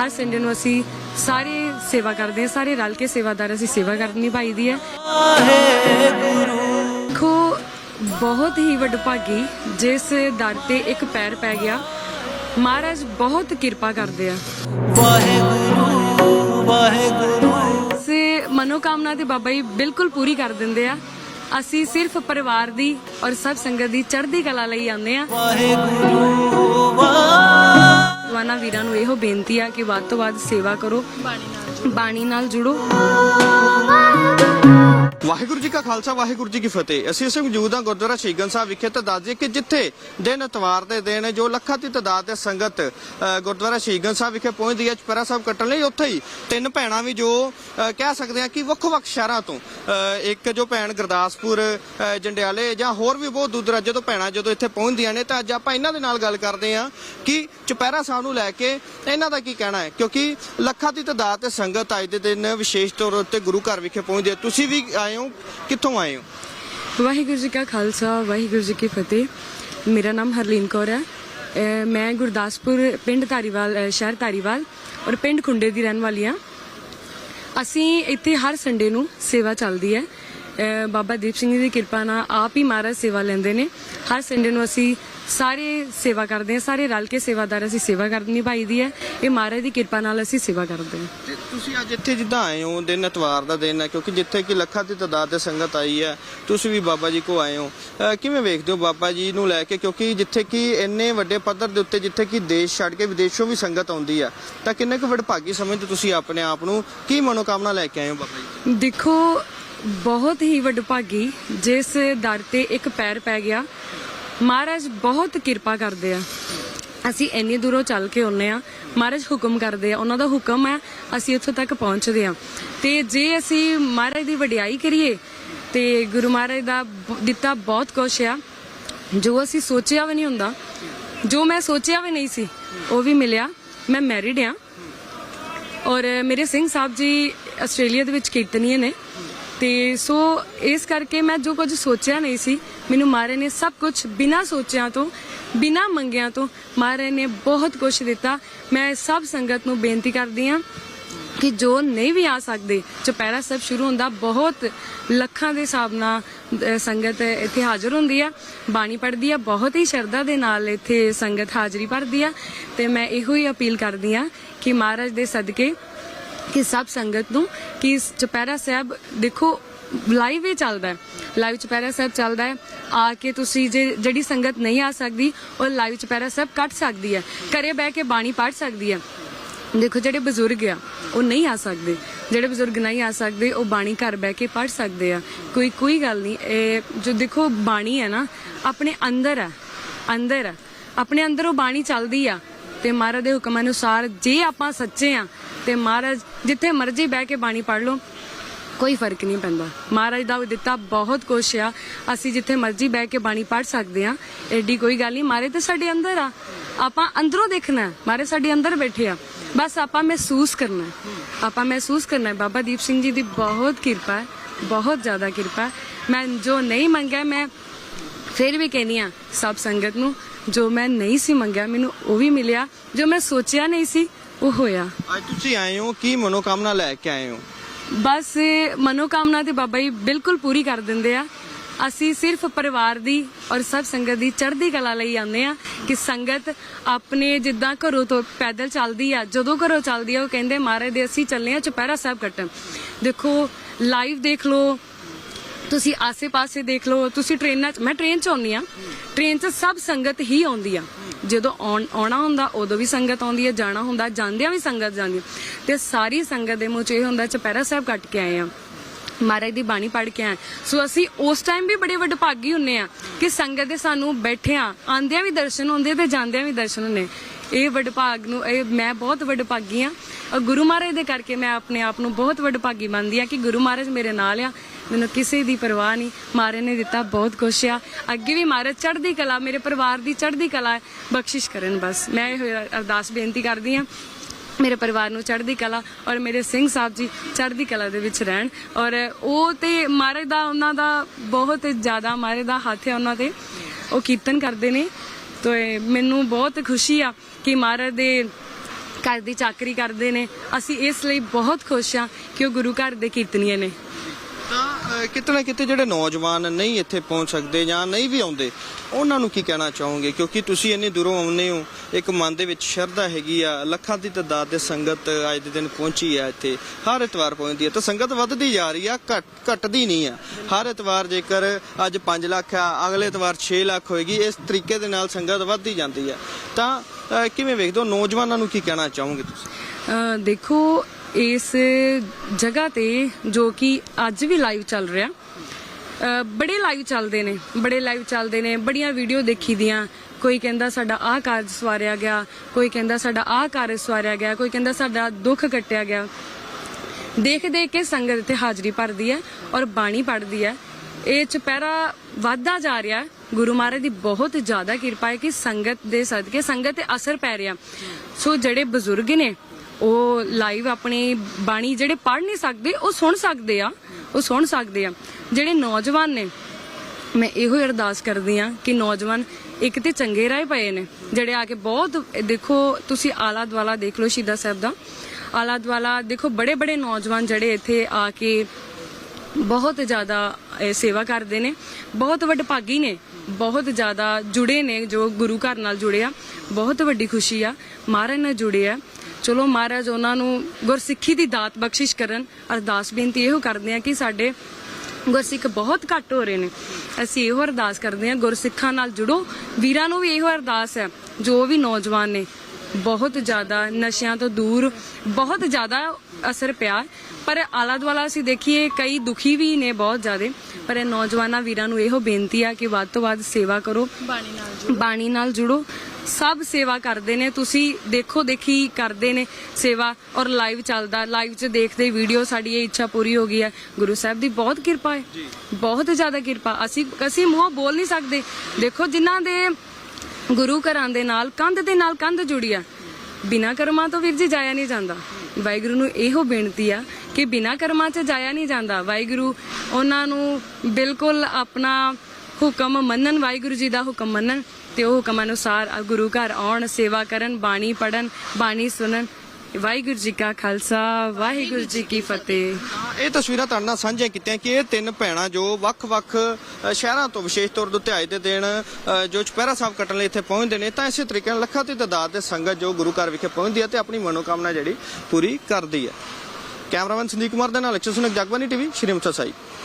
ਹਰ Sunday ਨੂੰ ਅਸੀਂ ਸਾਰੇ ਸੇਵਾ ਕਰਦੇ ਹਾਂ, ਸਾਰੇ ਰਲ ਕੇ ਸੇਵਾਦਾਰ ਅਸੀਂ ਸੇਵਾ ਕਰਨੀ ਪਾਈਦੀ ਹੈ। ਦੇਖੋ, ਬਹੁਤ ਹੀ ਵਡਭਾਗੀ ਜਿਸ ਦਰ ਤੇ ਇੱਕ ਪੈਰ ਪੈ ਗਿਆ। ਮਹਾਰਾਜ ਬਹੁਤ ਕਿਰਪਾ ਕਰਦੇ ਆ। ਵਾਹਿਗੁਰੂ ਵਾਹਿਗੁਰੂ ਸੇ ਮਨੋਕਾਮਨਾ ਤੇ ਬਾਬਾ ਜੀ ਬਿਲਕੁਲ ਪੂਰੀ ਕਰ ਦਿੰਦੇ ਆ। ਅਸੀਂ ਸਿਰਫ ਪਰਿਵਾਰ ਦੀ ਔਰ ਸਭ ਸੰਗਤ ਦੀ ਚੜ੍ਹਦੀ ਕਲਾ ਲਈ ਆਉਂਦੇ ਆ। ਵਾਹਿਗੁਰੂ ਵਾਹਿਗੁਰੂ ਵਾਨਾ ਵੀਰਾਂ ਨੂੰ ਇਹੋ ਬੇਨਤੀ ਆ ਕਿ ਵੱਧ ਤੋਂ ਵੱਧ ਸੇਵਾ ਕਰੋ। ਬਾਣੀ ਨਾਲ ਜੁੜੋ। ਵਾਹਿਗੁਰੂ ਜੀ ਕਾ ਖਾਲਸਾ, ਵਾਹਿਗੁਰੂ ਜੀ ਕੀ ਫਤਿਹ। ਅਸੀਂ ਇਸ ਮੌਜੂਦ ਹਾਂ ਗੁਰਦੁਆਰਾ ਸ਼ਹੀਗੰਜ ਸਾਹਿਬ ਵਿਖੇ ਤਾਂ ਦੱਸ ਦਈਏ ਕਿ ਜਿੱਥੇ ਦਿਨ ਇਤਵਾਰ ਦੇ ਦਿਨ ਜੋ ਲੱਖਾਂ ਦੀ ਤਦਾਦ ਦੇ ਸੰਗਤ ਗੁਰਦੁਆਰਾ ਸ਼ਹੀਗੰਜ ਸਾਹਿਬ ਵਿਖੇ ਪਹੁੰਚਦੀ ਹੈ, ਚਪਰਾ ਸਾਹਿਬ ਕੱਟਣ ਲਈ, ਉੱਥੇ ਹੀ ਤਿੰਨ ਭੈਣਾਂ ਵੀ ਜੋ ਕਹਿ ਸਕਦੇ ਹਾਂ ਕਿ ਵੱਖ-ਵੱਖ ਸ਼ਹਿਰਾਂ ਤੋਂ ਇੱਕ ਜੋ ਭੈਣ ਗੁਰਦਾਸਪੁਰ ਜੰਡਿਆਲੇ ਜਾਂ ਹੋਰ ਵੀ ਬਹੁਤ ਦੂਰ ਦਰਾਜੇ ਤੋਂ ਭੈਣਾਂ ਜਦੋਂ ਇੱਥੇ ਪਹੁੰਚਦੀਆਂ ਨੇ ਤਾਂ ਅੱਜ ਆਪਾਂ ਇਹਨਾਂ ਦੇ ਨਾਲ ਗੱਲ ਕਰਦੇ ਹਾਂ ਕਿ ਚੁਪਹਿਰਾ ਸਾਹਿਬ ਨੂੰ ਲੈ ਕੇ ਇਹਨਾਂ ਦਾ ਕੀ ਕਹਿਣਾ ਹੈ? ਕਿਉਂਕਿ ਲੱਖਾਂ ਦੀ ਤਦਾਦ ਤੇ ਸੰਗਤ ਅੱਜ ਦੇ ਦਿਨ ਵਿਸ਼ੇਸ਼ ਤੌਰ ਉੱਤੇ ਗੁਰੂ ਘਰ ਵਿਖੇ ਪਹੁੰਚਦੀ ਹੈ। ਤੁਸੀਂ ਵੀ ਆਏ ਹੋ ਕਿੱਥੋਂ ਆਏ ਹੋ ਵਾਹਿਗੁਰੂ ਜੀ ਕਾ ਖਾਲਸਾ, ਵਾਹਿਗੁਰੂ ਜੀ ਕੀ ਫਤਿਹ। ਮੇਰਾ ਨਾਮ ਹਰਲੀਨ ਕੌਰ ਹੈ। ਮੈਂ ਗੁਰਦਾਸਪੁਰ ਪਿੰਡ ਧਾਰੀਵਾਲ ਸ਼ਹਿਰ ਧਾਰੀਵਾਲ ਔਰ ਪਿੰਡ ਖੁੰਡੇ ਦੀ ਰਹਿਣ ਵਾਲੀ ਹਾਂ। ਅਸੀਂ ਇੱਥੇ ਹਰ ਸੰਡੇ ਨੂੰ ਸੇਵਾ ਚੱਲਦੀ ਹੈ। ਬਾਬਾ ਦੀਪ ਸਿੰਘ ਜੀ ਦੀ ਕਿਰਪਾ ਨਾਲ ਆਪ ਹੀ ਮਹਾਰਾਜ ਸੇਵਾ ਲੈਂਦੇ ਨੇ। ਹਰ ਸੰਡੇ ਨੂੰ ਅਸੀਂ ਸਾਰੇ ਸੇਵਾ ਕਰਦੇ ਹਾਂ ਸਾਰੇ ਰਲ ਕੇ ਸੇਵਾਦਾਰ ਅਸੀਂ ਸੇਵਾ ਕਰਨੀ ਪਾਈਦੀ ਹੈ। ਇਹ ਮਹਾਰਾਜ ਦੀ ਕਿਰਪਾ ਨਾਲ ਅਸੀਂ ਸੇਵਾ ਕਰਦੇ ਹਾਂ। ਤੇ ਤੁਸੀਂ ਅੱਜ ਇੱਥੇ ਜਿੱਦਾਂ ਆਏ ਹੋ ਦਿਨ ਇਤਵਾਰ ਦਾ ਦਿਨ ਹੈ ਕਿਉਂਕਿ ਜਿੱਥੇ ਕਿ ਲੱਖਾਂ ਦੀ ਤਦਾਦ ਦੇ ਸੰਗਤ ਆਈ ਹੈ ਤੁਸੀਂ ਵੀ ਬਾਬਾ ਜੀ ਕੋ ਆਏ ਹੋ। ਅਹ ਕਿਵੇਂ ਵੇਖਦੇ ਹੋ ਬਾਬਾ ਜੀ ਨੂੰ ਲੈ ਕੇ? ਕਿਉਂਕਿ ਜਿੱਥੇ ਕਿ ਇੰਨੇ ਵੱਡੇ ਪੱਧਰ ਦੇ ਉੱਤੇ ਜਿੱਥੇ ਕਿ ਦੇਸ਼ ਛੱਡ ਕੇ ਵਿਦੇਸ਼ੋਂ ਵੀ ਸੰਗਤ ਆਉਂਦੀ ਹੈ ਤਾਂ ਕਿੰਨੇ ਕੁ ਵਡਭਾਗੀ ਸਮਝਦੇ ਤੁਸੀਂ ਆਪਣੇ ਆਪ ਨੂੰ? ਕੀ ਮਨੋਕਾਮਨਾ ਲੈ ਕੇ ਆਏ ਹੋ ਬਾਬਾ ਜੀ? ਦੇਖੋ ਬਹੁਤ ਹੀ ਵਡਭਾਗੀ ਜਿਸ ਦਰ ਤੇ ਇੱਕ ਪੈਰ ਪੈ ਗਿਆ ਮਹਾਰਾਜ, ਬਹੁਤ ਕਿਰਪਾ ਕਰਦੇ ਆ। ਅਸੀਂ ਇੰਨੀ ਦੂਰੋਂ ਚੱਲ ਕੇ ਆਉਂਦੇ ਆ। ਮਹਾਰਾਜ ਹੁਕਮ ਕਰਦੇ ਆ। ਉਹਨਾਂ ਦਾ ਹੁਕਮ ਹੈ, ਅਸੀਂ ਇੱਥੋਂ ਤੱਕ ਪਹੁੰਚਦੇ ਆ। ਤੇ ਜੇ ਅਸੀਂ ਮਹਾਰਾਜ ਦੀ ਵਡਿਆਈ ਕਰੀਏ, ਤੇ ਗੁਰੂ ਮਹਾਰਾਜ ਦਾ ਦਿੱਤਾ ਬਹੁਤ ਕੁਛ ਆ। ਜੋ ਅਸੀਂ ਸੋਚਿਆ ਵੀ ਨਹੀਂ ਹੁੰਦਾ, ਜੋ ਮੈਂ ਸੋਚਿਆ ਵੀ ਨਹੀਂ ਸੀ, ਉਹ ਵੀ ਮਿਲਿਆ। ਮੈਂ ਮੈਰਿਡ ਆ। ਔਰ ਮੇਰੇ ਸਿੰਘ ਸਾਹਿਬ ਜੀ ਆਸਟ੍ਰੇਲੀਆ ਦੇ ਵਿੱਚ ਕੀਰਤਨੀਏ ਨੇ। ਤੇ ਸੋ ਇਸ ਕਰਕੇ ਮੈਂ ਜੋ ਕੁਝ ਸੋਚਿਆ ਨਹੀਂ ਸੀ, ਮੈਨੂੰ ਮਾਰੇ ਨੇ ਸਭ ਕੁਝ ਬਿਨਾਂ ਸੋਚਿਆ ਤੋਂ, ਬਿਨਾਂ ਮੰਗਿਆਂ ਤੋਂ ਮਾਰੇ ਨੇ ਬਹੁਤ ਕੁਝ ਦਿੱਤਾ। ਮੈਂ ਸਭ ਸੰਗਤ ਨੂੰ ਬੇਨਤੀ ਕਰਦੀ ਹਾਂ ਕਿ ਜੋ ਨਹੀਂ ਵੀ ਆ ਸਕਦੇ, ਚੁਪਹਿਰਾ ਸਾਹਿਬ ਸ਼ੁਰੂ ਹੁੰਦਾ ਬਹੁਤ ਲੱਖਾਂ ਦੇ ਹਿਸਾਬ ਨਾਲ ਸੰਗਤ ਇੱਥੇ ਹਾਜ਼ਰ ਹੁੰਦੀ ਆ। ਬਾਣੀ ਪੜ੍ਹਦੀ ਆ, ਬਹੁਤ ਹੀ ਸ਼ਰਧਾ ਦੇ ਨਾਲ ਇੱਥੇ ਸੰਗਤ ਹਾਜ਼ਰੀ ਭਰਦੀ ਆ। ਤੇ ਮੈਂ ਇਹੋ ਹੀ ਅਪੀਲ ਕਰਦੀ ਆ ਕਿ ਮਹਾਰਾਜ ਦੇ ਸਦਕੇ ਕਿ ਸਭ ਸੰਗਤ ਨੂੰ ਕਿ ਇਸ ਚੁਪਹਿਰਾ ਸਾਹਿਬ ਦੇਖੋ ਲਾਈਵ ਹੀ ਚੱਲਦਾ ਹੈ। ਲਾਈਵ ਚੁਪਹਿਰਾ ਸਾਹਿਬ ਚੱਲਦਾ ਹੈ। ਆ ਕੇ ਤੁਸੀਂ ਜੇ, ਜਿਹੜੀ ਸੰਗਤ ਨਹੀਂ ਆ ਸਕਦੀ, ਉਹ ਲਾਈਵ ਚੁਪਹਿਰਾ ਸਾਹਿਬ ਕੱਟ ਸਕਦੀ ਹੈ। ਘਰੇ ਬਹਿ ਕੇ ਬਾਣੀ ਪੜ੍ਹ ਸਕਦੀ ਹੈ। ਦੇਖੋ, ਜਿਹੜੇ ਬਜ਼ੁਰਗ ਆ, ਉਹ ਨਹੀਂ ਆ ਸਕਦੇ। ਜਿਹੜੇ ਬਜ਼ੁਰਗ ਨਹੀਂ ਆ ਸਕਦੇ, ਉਹ ਬਾਣੀ ਘਰ ਬਹਿ ਕੇ ਪੜ੍ਹ ਸਕਦੇ ਆ। ਕੋਈ ਕੋਈ ਗੱਲ ਨਹੀਂ। ਇਹ ਜੋ ਦੇਖੋ, ਬਾਣੀ ਹੈ ਨਾ, ਆਪਣੇ ਅੰਦਰ ਹੈ। ਅੰਦਰ ਹੈ। ਆਪਣੇ ਅੰਦਰ ਉਹ ਬਾਣੀ ਚੱਲਦੀ ਆ। ਤੇ ਮਹਾਰਾਜ ਦੇ ਹੁਕਮ ਅਨੁਸਾਰ ਜੇ ਆਪਾਂ ਸੱਚੇ ਆ ਤੇ ਮਹਾਰਾਜ, ਜਿੱਥੇ ਮਰਜ਼ੀ ਬਹਿ ਕੇ ਬਾਣੀ ਪੜ੍ਹ ਲਓ, ਕੋਈ ਫ਼ਰਕ ਨਹੀਂ ਪੈਂਦਾ। ਮਹਾਰਾਜ ਦਾ ਦਿੱਤਾ ਬਹੁਤ ਕੁਛ ਆ। ਅਸੀਂ ਜਿੱਥੇ ਮਰਜ਼ੀ ਬਹਿ ਕੇ ਬਾਣੀ ਪੜ੍ਹ ਸਕਦੇ ਆ ਐਡੀ ਕੋਈ ਗੱਲ ਨਹੀਂ। ਮਾਰੇ ਤਾਂ ਸਾਡੇ ਅੰਦਰ ਆ। ਆਪਾਂ ਅੰਦਰੋਂ ਦੇਖਣਾ ਮਾਰੇ ਸਾਡੇ ਅੰਦਰ ਬੈਠੇ ਆ। ਬਸ ਆਪਾਂ ਮਹਿਸੂਸ ਕਰਨਾ ਆਪਾਂ ਮਹਿਸੂਸ ਕਰਨਾ ਬਾਬਾ ਦੀਪ ਸਿੰਘ ਜੀ ਦੀ ਬਹੁਤ ਕਿਰਪਾ ਹੈ। ਬਹੁਤ ਜ਼ਿਆਦਾ ਕਿਰਪਾ ਮੈਂ ਜੋ ਨਹੀਂ ਮੰਗਿਆ, ਮੈਂ ਫਿਰ ਵੀ ਕਹਿੰਦੀ ਆ ਸਭ ਸੰਗਤ ਨੂੰ, ਜੋ ਮੈਂ ਨਹੀਂ ਸੀ ਮੰਗਿਆ, ਮੈਨੂੰ ਉਹ ਵੀ ਮਿਲਿਆ। ਜੋ ਮੈਂ ਸੋਚਿਆ ਨਹੀਂ ਸੀ ਉਹ ਹੋਇਆ ਅੱਜ ਤੁਸੀਂ ਆਏ ਹੋ ਕੀ ਮਨੋਕਾਮਨਾ ਲੈ ਕੇ ਆਏ ਹੋ? ਬਸ ਮਨੋਕਾਮਨਾ ਤੇ ਬਾਬਾ ਜੀ ਬਿਲਕੁਲ ਪੂਰੀ ਕਰ ਦਿੰਦੇ ਆ। ਅਸੀਂ ਸਿਰਫ ਪਰਿਵਾਰ ਦੀ ਔਰ ਸਭ ਸੰਗਤ ਦੀ ਚੜ੍ਹਦੀ ਕਲਾ ਲਈ ਆਉਂਦੇ ਆ ਕਿ ਸੰਗਤ ਆਪਣੇ ਜਿੱਦਾਂ ਘਰੋਂ ਤੋਂ ਪੈਦਲ ਚੱਲਦੀ ਆ ਜਦੋਂ ਘਰੋਂ ਚੱਲਦੀ ਆ ਉਹ ਕਹਿੰਦੇ ਮਹਾਰਾਜ ਦੇ ਅਸੀਂ ਚੱਲੇ ਆ ਚੁਪਹਿਰਾ ਸਾਹਿਬ ਕੱਟਣ ਦੇਖੋ ਲਾਈਵ ਦੇਖ ਲਓ ਤੁਸੀਂ ਆਸੇ-ਪਾਸੇ ਦੇਖ ਲਓ ਤੁਸੀਂ ਟ੍ਰੇਨਾਂ 'ਚ ਮੈਂ ਟ੍ਰੇਨ 'ਚ ਆਉਂਦੀ ਆ। ਟ੍ਰੇਨ 'ਚ ਸਭ ਸੰਗਤ ਹੀ ਆਉਂਦੀ ਆ। ਜਦੋਂ ਆਉਣਾ ਹੁੰਦਾ, ਉਦੋਂ ਵੀ ਸੰਗਤ ਆਉਂਦੀ ਹੈ, ਜਾਣਾ ਹੁੰਦਾ, ਜਾਂਦਿਆਂ ਵੀ ਸੰਗਤ ਜਾਂਦੀ ਤੇ ਸਾਰੀ ਸੰਗਤ ਦੇ ਮੂੰਹ 'ਚ ਇਹ ਹੁੰਦਾ, ਚੁਪਹਿਰਾ ਸਾਹਿਬ ਕੱਟ ਕੇ ਆਏ ਆ ਮਹਾਰਾਜ ਦੀ ਬਾਣੀ ਪੜ੍ਹ ਕੇ ਆਏ ਸੋ ਅਸੀਂ ਉਸ ਟਾਈਮ ਵੀ ਬੜੇ ਵਡਭਾਗੀ ਹੁੰਨੇ ਆ ਕਿ ਸੰਗਤ ਦੇ ਸਾਨੂੰ ਬੈਠਿਆਂ ਆਂਦਿਆਂ ਵੀ ਦਰਸ਼ਨ ਹੁੰਦੇ ਤੇ ਜਾਂਦਿਆਂ ਵੀ ਦਰਸ਼ਨ ਹੁੰਦੇ। ਇਹ ਵਡਭਾਗ ਨੂੰ, ਇਹ ਮੈਂ ਬਹੁਤ ਵਡਭਾਗੀ ਆ ਔਰ ਗੁਰੂ ਮਹਾਰਾਜ ਦੇ ਕਰਕੇ ਮੈਂ ਆਪਣੇ ਆਪ ਨੂੰ ਬਹੁਤ ਵਡਭਾਗੀ ਮੰਨਦੀ ਆ ਕਿ ਗੁਰੂ ਮਹਾਰਾਜ ਮੇਰੇ ਨਾਲ ਆ। ਮੈਨੂੰ ਕਿਸੇ ਦੀ ਪਰਵਾਹ ਨਹੀਂ। ਮਾਰੇ ਨੇ ਦਿੱਤਾ ਬਹੁਤ ਕੁਛ ਆ। ਅੱਗੇ ਵੀ ਮਹਾਰਾਜ ਚੜ੍ਹਦੀ ਕਲਾ, ਮੇਰੇ ਪਰਿਵਾਰ ਦੀ ਚੜ੍ਹਦੀ ਕਲਾ ਬਖਸ਼ਿਸ਼ ਕਰਨ ਬਸ। ਮੈਂ ਇਹ ਅਰਦਾਸ ਬੇਨਤੀ ਕਰਦੀ ਆ ਮੇਰੇ ਪਰਿਵਾਰ ਨੂੰ ਚੜ੍ਹਦੀ ਕਲਾ ਔਰ ਮੇਰੇ ਸਿੰਘ ਸਾਹਿਬ ਜੀ ਚੜ੍ਹਦੀ ਕਲਾ ਦੇ ਵਿੱਚ ਰਹਿਣ। ਔਰ ਉਹ ਤੇ ਮਹਾਰਾਜ ਦਾ, ਉਹਨਾਂ ਦਾ ਬਹੁਤ ਜ਼ਿਆਦਾ ਮਹਾਰਾਜ ਦਾ ਹੱਥ ਹੈ ਉਹਨਾਂ ਤੇ। ਉਹ ਕੀਰਤਨ ਕਰਦੇ ਨੇ। ਤੇ ਮੈਨੂੰ ਬਹੁਤ ਖੁਸ਼ੀ ਆ ਕਿ ਮਹਾਰਾਜ ਦੇ ਘਰ ਦੀ ਚਾਕਰੀ ਕਰਦੇ ਨੇ। ਅਸੀਂ ਇਸ ਲਈ ਬਹੁਤ ਖੁਸ਼ ਹਾਂ ਕਿ ਉਹ ਗੁਰੂ ਘਰ ਦੇ ਕੀਰਤਨੀਏ ਨੇ। ਕਿਤੇ ਨਾ ਕਿਤੇ ਜਿਹੜੇ ਨੌਜਵਾਨ ਨਹੀਂ ਇੱਥੇ ਪਹੁੰਚ ਸਕਦੇ ਜਾਂ ਨਹੀਂ ਵੀ ਆਉਂਦੇ, ਉਹਨਾਂ ਨੂੰ ਕੀ ਕਹਿਣਾ ਚਾਹੋਗੇ? ਕਿਉਂਕਿ ਤੁਸੀਂ ਇੰਨੀ ਦੂਰੋਂ ਆਉਂਦੇ ਹੋ, ਇੱਕ ਮਨ ਦੇ ਵਿੱਚ ਸ਼ਰਧਾ ਹੈਗੀ ਆ, ਲੱਖਾਂ ਦੀ ਤਦਾਦ ਦੇ ਸੰਗਤ ਅੱਜ ਦੇ ਦਿਨ ਪਹੁੰਚੀ ਆ ਇੱਥੇ। ਹਰ ਐਤਵਾਰ ਪਹੁੰਚਦੀ ਹੈ ਤਾਂ ਸੰਗਤ ਵੱਧਦੀ ਜਾ ਰਹੀ ਆ, ਘਟ, ਘਟਦੀ ਨਹੀਂ ਆ। ਹਰ ਐਤਵਾਰ ਜੇਕਰ ਅੱਜ 5 ਲੱਖ ਆ, ਅਗਲੇ ਐਤਵਾਰ 6 ਲੱਖ ਹੋਏਗੀ, ਇਸ ਤਰੀਕੇ ਦੇ ਨਾਲ ਸੰਗਤ ਵੱਧਦੀ ਜਾਂਦੀ ਆ। ਤਾਂ ਕਿਵੇਂ ਵੇਖਦੇ ਹੋ? ਨੌਜਵਾਨਾਂ ਨੂੰ ਕੀ ਕਹਿਣਾ ਚਾਹੋਗੇ ਤੁਸੀਂ? ਦੇਖੋ ਇਸ ਜਗ੍ਹਾ ਤੇ ਜੋ ਕਿ ਅੱਜ ਵੀ ਲਾਈਵ ਚੱਲ ਰਿਹਾ। ਬੜੇ ਲਾਈਵ ਚੱਲਦੇ ਨੇ, ਬੜੇ ਲਾਈਵ ਚੱਲਦੇ ਨੇ, ਬੜੀਆਂ ਵੀਡੀਓ ਦੇਖੀ ਦੀਆਂ। ਕੋਈ ਕਹਿੰਦਾ ਸਾਡਾ ਆਹ ਕਾਰਜ ਸਵਾਰਿਆ ਗਿਆ, ਕੋਈ ਕਹਿੰਦਾ ਸਾਡਾ ਆਹ ਕਾਰਜ ਸਵਾਰਿਆ ਗਿਆ, ਕੋਈ ਕਹਿੰਦਾ ਸਾਡਾ ਦੁੱਖ ਕੱਟਿਆ ਗਿਆ। ਦੇਖ ਦੇਖ ਕੇ ਸੰਗਤ ਇੱਥੇ ਹਾਜ਼ਰੀ ਭਰਦੀ ਹੈ ਔਰ ਬਾਣੀ ਪੜ੍ਹਦੀ ਹੈ। ਇਹ ਚੁਪਹਿਰਾ ਵਾਧਾ ਜਾ ਰਿਹਾ। ਗੁਰੂ ਮਹਾਰਾਜ ਦੀ ਬਹੁਤ ਜ਼ਿਆਦਾ ਕਿਰਪਾ ਹੈ ਕਿ ਸੰਗਤ ਦੇ ਸਦਕੇ ਸੰਗਤ ਤੇ ਅਸਰ ਪੈ ਰਿਹਾ। ਸੋ ਜਿਹੜੇ ਬਜ਼ੁਰਗ ਨੇ ਉਹ ਲਾਈਵ ਆਪਣੀ ਬਾਣੀ ਜਿਹੜੇ ਪੜ੍ਹ ਨਹੀਂ ਸਕਦੇ, ਉਹ ਸੁਣ ਸਕਦੇ ਆ, ਉਹ ਸੁਣ ਸਕਦੇ ਆ। ਜਿਹੜੇ ਨੌਜਵਾਨ ਨੇ, ਮੈਂ ਇਹੋ ਹੀ ਅਰਦਾਸ ਕਰਦੀ ਆ ਕਿ ਨੌਜਵਾਨ ਇੱਕ ਤੇ ਚੰਗੇ ਰਾਹ ਪਏ ਨੇ, ਜਿਹੜੇ ਆ ਕੇ ਬਹੁਤ, ਦੇਖੋ ਤੁਸੀਂ ਆਲਾ ਦਵਾਲਾ ਦੇਖ ਲਓ ਸ਼ਹੀਦਾਂ ਸਾਹਿਬ ਦਾ। ਆਲਾ ਦਵਾਲਾ ਦੇਖੋ ਬੜੇ ਬੜੇ ਨੌਜਵਾਨ ਜਿਹੜੇ ਇੱਥੇ ਆ ਕੇ ਬਹੁਤ ਜ਼ਿਆਦਾ ਸੇਵਾ ਕਰਦੇ ਨੇ। ਬਹੁਤ ਵਡਭਾਗੀ ਨੇ, ਬਹੁਤ ਜ਼ਿਆਦਾ ਜੁੜੇ ਨੇ, ਜੋ ਗੁਰੂ ਘਰ ਨਾਲ ਜੁੜੇ ਆ। ਬਹੁਤ ਵੱਡੀ ਖੁਸ਼ੀ ਆ, ਮਹਾਰਾਜ ਨਾਲ ਜੁੜੇ ਆ। ਚਲੋ ਮਹਾਰਾਜ, ਉਹਨਾਂ ਨੂੰ ਗੁਰਸਿੱਖੀ ਦੀ ਦਾਤ ਬਖਸ਼ਿਸ਼ ਕਰਨ। ਅਰਦਾਸ ਬੇਨਤੀ ਇਹੋ ਕਰਦੇ ਆ ਕਿ ਸਾਡੇ ਗੁਰਸਿੱਖ ਬਹੁਤ ਘੱਟ ਹੋ ਰਹੇ ਨੇ। ਅਸੀਂ ਇਹੋ ਅਰਦਾਸ ਕਰਦੇ ਹਾਂ, ਗੁਰਸਿੱਖਾਂ ਨਾਲ ਜੁੜੋ। ਵੀਰਾਂ ਨੂੰ ਵੀ ਇਹੋ ਅਰਦਾਸ ਹੈ, ਜੋ ਵੀ ਨੌਜਵਾਨ ਨੇ, ਬਹੁਤ ਜ਼ਿਆਦਾ ਨਸ਼ਿਆਂ ਤੋਂ ਦੂਰ, ਬਹੁਤ ਜ਼ਿਆਦਾ ਅਸਰ ਪਿਆ। ਪਰ ਆਲਾ ਦੁਆਲਾ ਅਸੀਂ ਦੇਖੀਏ ਕਈ ਦੁਖੀ ਵੀ ਨੇ ਬਹੁਤ ਜ਼ਿਆਦਾ। ਪਰ ਇਹ ਨੌਜਵਾਨਾਂ ਵੀਰਾਂ ਨੂੰ ਇਹੋ ਬੇਨਤੀ ਆ ਕਿ ਵੱਧ ਤੋਂ ਵੱਧ ਸੇਵਾ ਕਰੋ। ਬਾਣੀ ਨਾਲ ਬਾਣੀ ਨਾਲ ਜੁੜੋ। ਸਭ ਸੇਵਾ ਕਰਦੇ ਨੇ। ਤੁਸੀਂ ਦੇਖੋ ਦੇਖੀ ਕਰਦੇ ਨੇ ਸੇਵਾ ਔਰ ਲਾਈਵ ਚੱਲਦਾ। ਲਾਈਵ 'ਚ ਦੇਖਦੇ ਵੀਡੀਓ ਸਾਡੀ ਇਹ ਇੱਛਾ ਪੂਰੀ ਹੋ ਗਈ ਹੈ ਗੁਰੂ ਸਾਹਿਬ ਦੀ ਬਹੁਤ ਕਿਰਪਾ ਹੈ। ਬਹੁਤ ਜ਼ਿਆਦਾ ਕਿਰਪਾ। ਅਸੀਂ ਅਸੀਂ ਮੂੰਹ ਬੋਲ ਨਹੀਂ ਸਕਦੇ। ਦੇਖੋ ਜਿਨ੍ਹਾਂ ਦੇ ਗੁਰੂ ਘਰਾਂ ਦੇ ਨਾਲ ਕੰਧ ਦੇ ਨਾਲ ਕੰਧ ਜੁੜੀ ਆ। ਬਿਨਾ ਕਰਮਾਂ ਤੋਂ ਵੀਰ ਜੀ ਜਾਇਆ ਨਹੀਂ ਜਾਂਦਾ। ਵਾਹਿਗੁਰੂ ਨੂੰ ਇਹੋ ਬੇਨਤੀ ਆ ਕਿ ਬਿਨਾ ਕਰਮਾਂ 'ਚ ਜਾਇਆ ਨਹੀਂ ਜਾਂਦਾ। ਵਾਹਿਗੁਰੂ, ਉਹਨਾਂ ਨੂੰ ਬਿਲਕੁਲ ਆਪਣਾ ਹੁਕਮ ਮੰਨਣ, ਵਾਹਿਗੁਰੂ ਜੀ ਦਾ ਹੁਕਮ ਮੰਨਣ ਤੇ ਉਹ ਹੁਕਮ ਅਨੁਸਾਰ ਗੁਰੂ ਘਰ ਆਉਣ, ਸੇਵਾ ਕਰਨ, ਬਾਣੀ ਪੜਨ ਬਾਣੀ ਸੁਣਨ ਵਾਹਿਗੁਰੂ ਜੀ ਕਾ ਖਾਲਸਾ, ਵਾਹਿਗੁਰੂ ਜੀ ਕੀ ਫਤਿਹ। ਇਹ ਤਸਵੀਰਾਂ ਤੁਹਾਡੇ ਨਾਲ ਸਾਂਝੀਆਂ ਕੀਤੀਆਂ ਕਿ ਇਹ ਤਿੰਨ ਭੈਣਾਂ ਜੋ ਵੱਖ-ਵੱਖ ਸ਼ਹਿਰਾਂ ਤੋਂ ਵਿਸ਼ੇਸ਼ ਤੌਰ ਦੇ ਉੱਤੇ ਦੇ ਦਿਨ ਜੋ ਚੁਪਹਿਰਾ ਸਾਹਿਬ ਕੱਟਣ ਲਈ ਇੱਥੇ ਪਹੁੰਚਦੇ ਨੇ, ਤਾਂ ਇਸੇ ਤਰੀਕੇ ਨਾਲ ਲੱਖਾਂ ਦੀ ਤਾਦਾਦ ਦੇ ਸੰਗਤ ਜੋ ਗੁਰੂ ਘਰ ਵਿਖੇ ਪਹੁੰਚਦੀ ਹੈ ਤੇ ਆਪਣੀ ਮਨੋਕਾਮਨਾ ਜਿਹੜੀ ਪੂਰੀ ਕਰਦੀ ਹੈ। ਕੈਮਰਾਮੈਨ ਸੰਦੀਪ ਕੁਮਾਰ ਦੇ ਨਾਲ ਅਕਸ਼ਰ ਸੁਨਕ ਜਗਬਾਨੀ ਟੀਵੀ, ਸ਼੍ਰੀ ਮੁਕਤਸਰ ਸਾਹਿਬ।